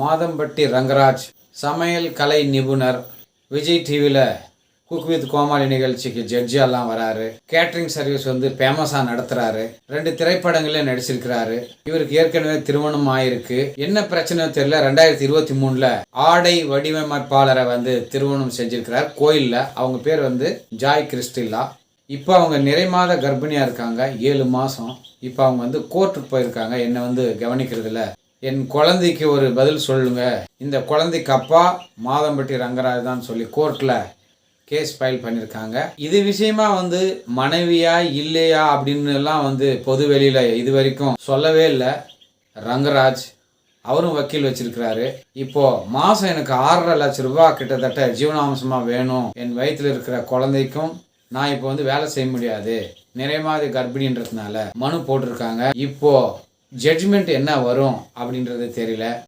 மாதம்பட்டி ரங்கராஜ் சமையல் கலை நிபுணர் விஜய் டிவியில் குக் வித் கோமாளி நிகழ்ச்சிக்கு ஜட்ஜியெல்லாம் வராரு. கேட்ரிங் சர்வீஸ் வந்து ஃபேமஸாக நடத்துகிறாரு ரெண்டு திரைப்படங்களையும் நடிச்சிருக்கிறாரு. இவருக்கு ஏற்கனவே திருமணம் ஆயிருக்கு. என்ன பிரச்சனை தெரியல. ரெண்டாயிரத்தி இருபத்தி மூணில் ஆடை வடிவமைப்பாளரை வந்து திருமணம் செஞ்சிருக்கிறார். கோயிலில். அவங்க பேர் வந்து ஜாய் கிறிஸ்டில்லா. இப்போ அவங்க நிறை மாத கர்ப்பிணியாக இருக்காங்க. ஏழு மாதம் இப்போ அவங்க வந்து கோர்ட்டுக்கு போயிருக்காங்க. என்னை வந்து கவனிக்கிறதுல என் குழந்தைக்கு ஒரு பதில் சொல்லுங்க. இந்த குழந்தைக்கு அப்பா மாதம்பட்டி ரங்கராஜ் தான் சொல்லி கோர்ட்டில் கேஸ் ஃபைல் பண்ணியிருக்காங்க இது விஷயமா வந்து மனைவியா இல்லையா அப்படின்னு எல்லாம் வந்து பொது வெளியில் இது வரைக்கும் சொல்லவே இல்லை. ரங்கராஜ் அவரும் வக்கீல் வச்சிருக்கிறாரு. இப்போ மாதம் எனக்கு ஆறரை லட்சம் ரூபா கிட்டத்தட்ட ஜீவனாம்சமாக வேணும். என் வயிற்றில் இருக்கிற குழந்தைக்கும் நான் இப்போ வந்து வேலை செய்ய முடியாது. நிறைய மாதிரி கர்ப்பிணின்றதுனால மனு போட்டிருக்காங்க. இப்போ ஜட்ஜ்மெண்ட் என்ன வரும் அப்படின்றது தெரியல.